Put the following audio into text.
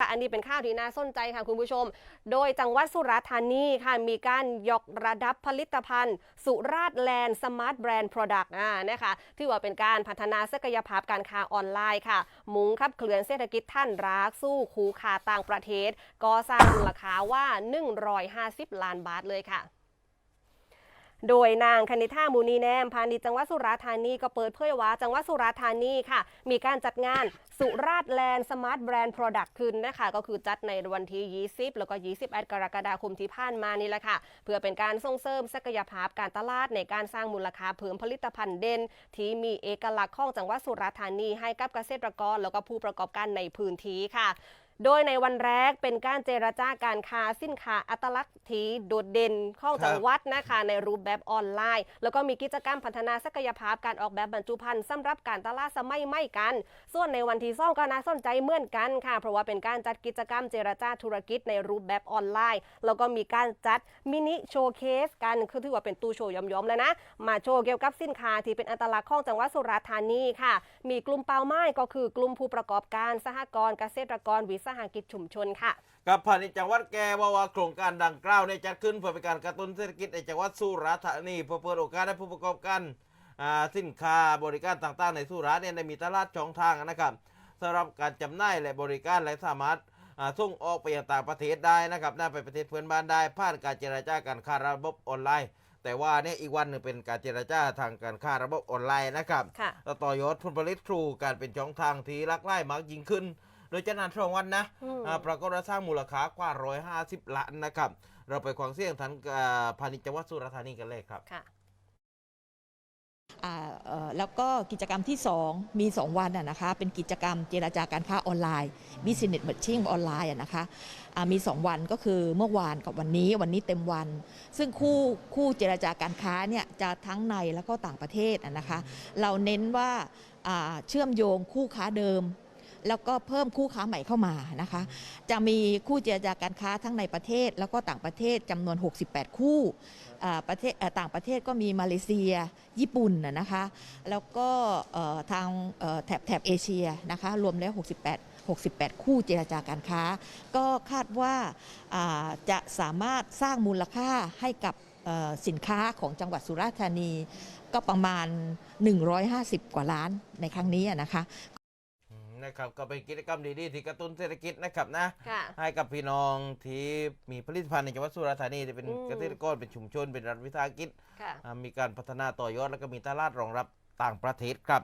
ค่ะอันนี้เป็นข้าวที่น่าสนใจค่ะคุณผู้ชม โดยจังหวัดสุราษฎร์ธานีค่ะมีการยกระดับผลิตภัณฑ์ สุราษฎร์แลนด์สมาร์ทแบรนด์โปรดักต์อ่านะคะที่ว่าเป็นการพัฒนาศักยภาพการค้าออนไลน์ค่ะ มุงขับเคลื่อนเศรษฐกิจท่านรักสู้คูขาต่างประเทศ ก็สร้างมูลค่าว่า 150 ล้านบาทเลยค่ะ โดยนางคณิธามูนีแนมพาณิชย์จังหวัดสุราษฎร์ธานีก็เปิดเผยว่าจังหวัดสุราษฎร์ธานีค่ะ มีการจัดงานสุราษฎร์แลนด์สมาร์ทแบรนด์โปรดักต์ขึ้นนะคะก็คือจัดในวันที่ 20 แล้วก็ 21 กรกฎาคมที่ผ่านมานี่แหละค่ะ เพื่อเป็นการส่งเสริมศักยภาพการตลาดในการสร้างมูลค่าเพิ่มผลิตภัณฑ์เด่นที่มีเอกลักษณ์ของจังหวัดสุราษฎร์ธานีให้กับเกษตรกรแล้วก็ผู้ประกอบการในพื้นที่ค่ะ โดยในวันแรกเป็นการเจรจาการค้าสินค้าอัตลักษณ์ที่โดดเด่นของจังหวัดนะคะในรูปแบบออนไลน์ แล้วก็มีกิจกรรมพัฒนาศักยภาพการออกแบบบรรจุภัณฑ์สำหรับการตลาดสมัยไม่กัน ส่วนในวันที่สองก็น่าสนใจเหมือนกันค่ะ เพราะว่าเป็นการจัดกิจกรรมเจรจาธุรกิจในรูปแบบออนไลน์ แล้วก็มีการจัดมินิโชว์เคสกันคือถือว่าเป็นตู้โชว์ย้อมๆเลยนะมาโชว์เกี่ยวกับสินค้าที่เป็นอัตลักษณ์ของจังหวัดสุราษฎร์ธานีค่ะ มีกลุ่มเป้าหมายก็คือกลุ่มผู้ประกอบการสหกรณ์เกษตรกรวิสาหกิจชุมชนค่ะกับพาณิชย์จังหวัดแกว่าว่าโครงการดังกล่าวเนี่ยจัดขึ้นเพื่อเป็นการกระตุ้นเศรษฐกิจในจังหวัดสุราษฎร์ธานีเพื่อเปิดโอกาสให้ผู้ประกอบการอ่าสินค้าบริการต่างๆ ในสุราษฎร์เนี่ยได้มีตลาดช่องทางนะครับสำหรับการจำหน่ายและบริการและสามารถอ่าส่งออกไปยังต่างประเทศได้นะครับน่าไปประเทศเพื่อนบ้านได้ผ่านการเจรจาการค้าระบบออนไลน์ แต่ว่าเนี่ยอีกวันหนึ่งเป็นการเจรจาทางการค้าระบบออนไลน์นะครับค่ะและต่อยอดผลผลิตครูการเป็นช่องทางที่หลากหลายมากยิ่งขึ้น โดยจะนานช่วงวันนะอืมอ่าปรากฏว่าสร้างมูลค่ากว่า 150 ล้านนะครับ เราไปความเสี่ยงทันอ่าพาณิชย์จังหวัดสุราษฎร์ธานีกันเลยครับค่ะอ่าเอ่อแล้วก็กิจกรรมที่ 2 มี 2 วันอะนะคะ เป็นกิจกรรมเจรจาการค้าออนไลน์ Business Matching ออนไลน์อะนะคะอ่ามี 2 วันก็คือเมื่อวานกับวันนี้วันนี้เต็มวัน ซึ่งคู่คู่เจรจาการค้าเนี่ยจะทั้งในแล้วก็ต่างประเทศอะนะคะ เราเน้นว่าอ่าเชื่อมโยงคู่ค้าเดิม แล้วก็เพิ่มคู่ค้าใหม่เข้ามานะคะ จะมีคู่เจรจาการค้าทั้งในประเทศ แล้วก็ต่างประเทศจำนวน 68 คู่ประเทศต่างประเทศก็มีมาเลเซีย ญี่ปุ่นนะคะ แล้วก็ทางแถบแถบเอเชียนะคะ รวมแล้ว 68 68 คู่เจรจาการค้า ก็คาดว่าาจะสามารถสร้างมูลค่าให้กับสินค้าของจังหวัดสุราษฎร์ธานีก็ประมาณ 150 กว่าล้านในครั้งนี้นะคะ นะครับก็เป็นกิจกรรมดีๆที่กระตุ้นเศรษฐกิจนะครับนะ ค่ะ ให้กับพี่น้องที่มีผลิตภัณฑ์ในจังหวัดสุราษฎร์ธานีที่เป็นอืม เกษตรกรเป็นชุมชนเป็นรัฐวิสาหกิจค่ะ อ่ามีการพัฒนาต่อยอดแล้วก็มีตลาดรองรับต่างประเทศครับ